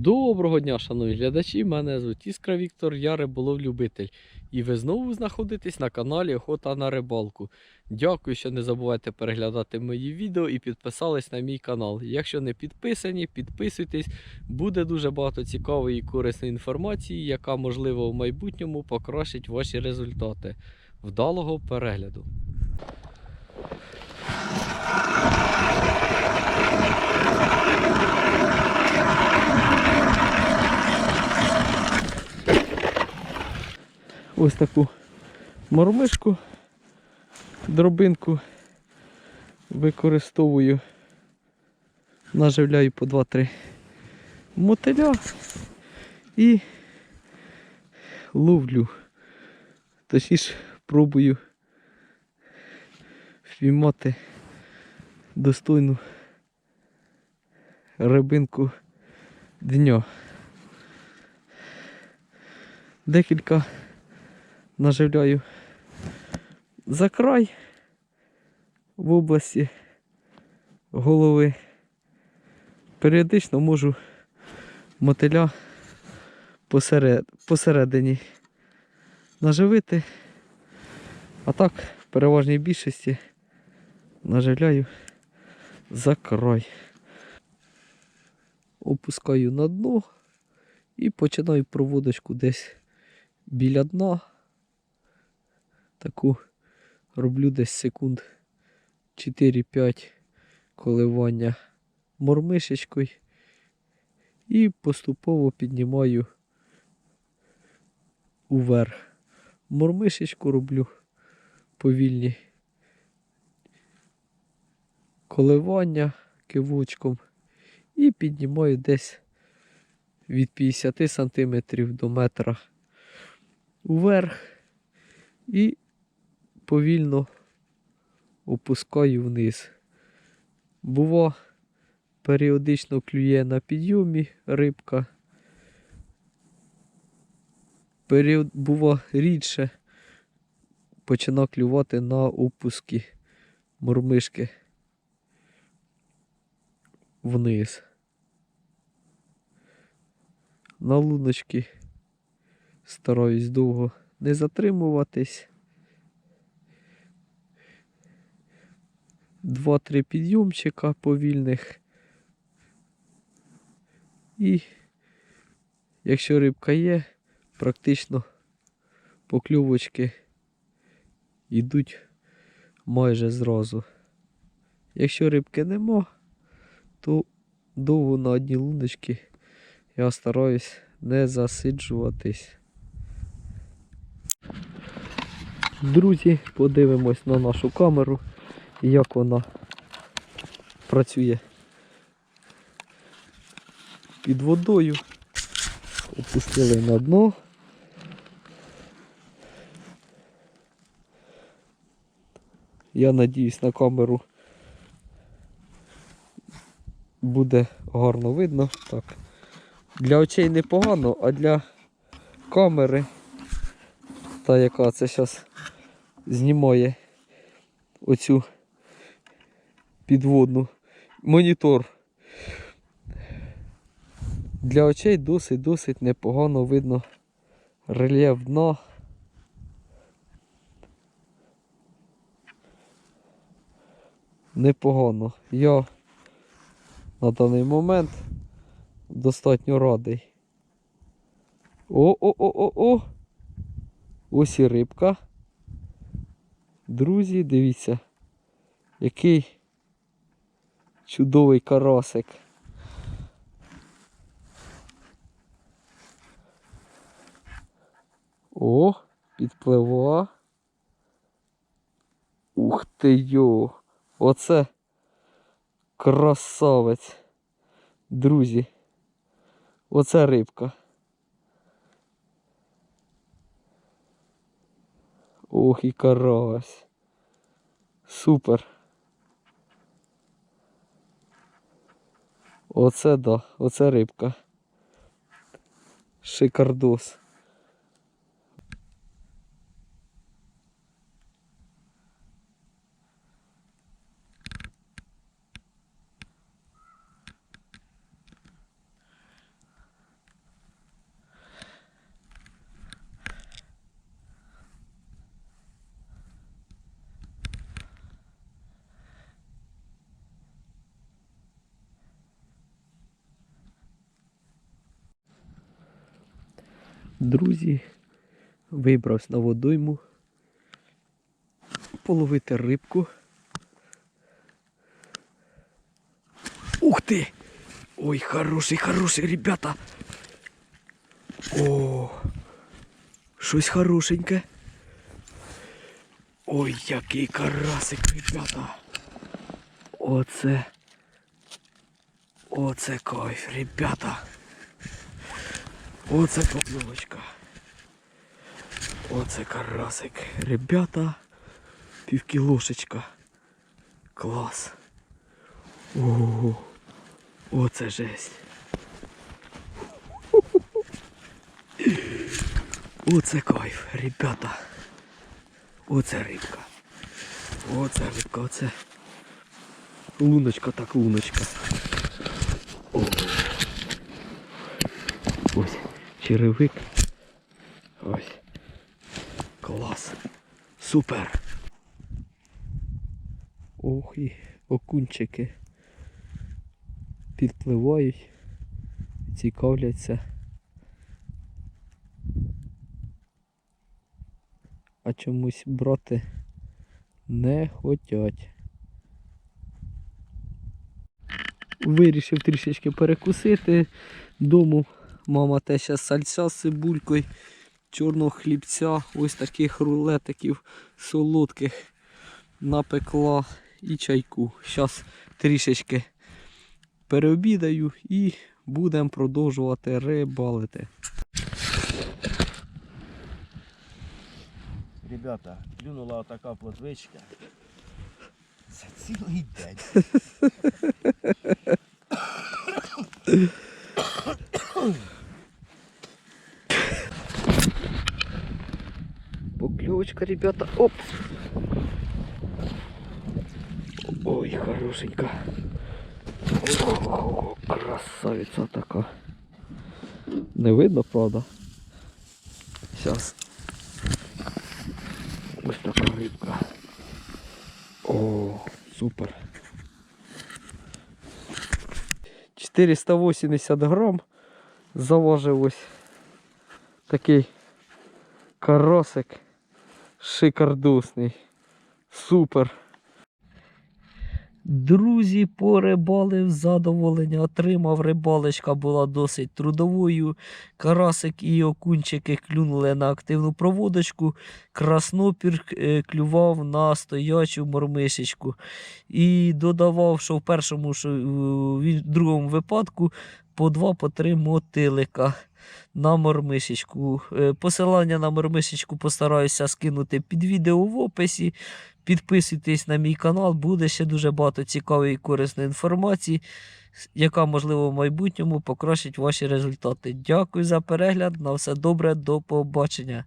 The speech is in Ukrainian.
Доброго дня, шановні глядачі! Мене звуть Іскра Віктор, я риболов-любитель. І ви знову знаходитесь на каналі Охота на рибалку. Дякую, що не забувайте переглядати мої відео і підписались на мій канал. Якщо не підписані, підписуйтесь. Буде дуже багато цікавої і корисної інформації, яка можливо в майбутньому покращить ваші результати. Вдалого перегляду! Ось таку мормишку, дробинку використовую, наживляю по 2-3 мотиля і ловлю. Точніше пробую впіймати достойну рибинку дня. Декілька наживляю за край в області голови. Періодично можу мотиля посеред, посередині наживити, а так в переважній більшості наживляю за край. Опускаю на дно і починаю проводочку десь біля дна. Таку роблю десь секунд 4-5 коливання мормишечкою і поступово піднімаю уверх. Мормишечку роблю повільні коливання кивочком і піднімаю десь від 50 см до метра уверх і повільно опускаю вниз. Бува, періодично клює на підйомі рибка. Період, бува рідше почина клювати на опуски мормишки вниз. На луночки стараюсь довго не затримуватись. Два-три підйомчика повільних. І якщо рибка є, практично покльовочки йдуть майже зразу. Якщо рибки нема, то довго на одні луночки я стараюсь не засиджуватись. Друзі, подивимось на нашу камеру, як вона працює під водою. Опустили на дно. Я надіюсь на камеру буде гарно видно. Так. Для очей непогано, а для камери, та яка це зараз знімає оцю підводну монітор. Для очей досить-досить непогано видно рельєф дна. Непогано. Я на даний момент достатньо радий. О-о-о-о-о! Ось і рибка. Друзі, дивіться, який чудовий карасик. О, підплива. Ух ти йо! Оце красавець. Друзі. Оце рибка. Ох і карась. Супер. Оце да, оце рибка. Шикардос. Друзі, вибрався на водойму половити рибку. Ух ти! Ой, хороший, хороший, ребята! О, щось хорошеньке. Ой, який карасик, ребята. Оце. Оце кайф, ребята. Оце поплавочка. Оце карасик. Ребята, півкілошечка. Клас. Ого. Оце жесть. Оце кайф, ребята. Оце рибка. Оце рибка, оце. Луночка так луночка. О. Ось черевик. Ось. Клас. Супер. Ох і окунчики підпливають, цікавляться. А чомусь брати не хотять. Вирішив трішечки перекусити. Дому мама те ще сальця з цибулькою, чорного хлібця, ось таких рулетиків солодких напекла і чайку. Зараз трішечки переобідаю і будемо продовжувати рибалити. Ребята, клюнула отака плотвичка. За цілий день. Поклевочка, ребята. Оп! Ой, хорошенька. О, красавиця така. Не видно, правда? Сейчас. Ось така рибка. О, супер. 480 грам. Заважив ось такий карасик шикардосний. Супер. Друзі, порибалив задоволення, отримав. Рибалочка була досить трудовою. Карасик і окунчики клюнули на активну проводочку. Краснопір е, клював на стоячу мормишечку. І додавав, що в першому, що в в другому випадку по два, по три мотилика на мормишечку. Е, Посилання на мормишечку постараюся скинути під відео в описі. Підписуйтесь на мій канал, буде ще дуже багато цікавої і корисної інформації, яка, можливо, в майбутньому покращить ваші результати. Дякую за перегляд. На все добре, до побачення.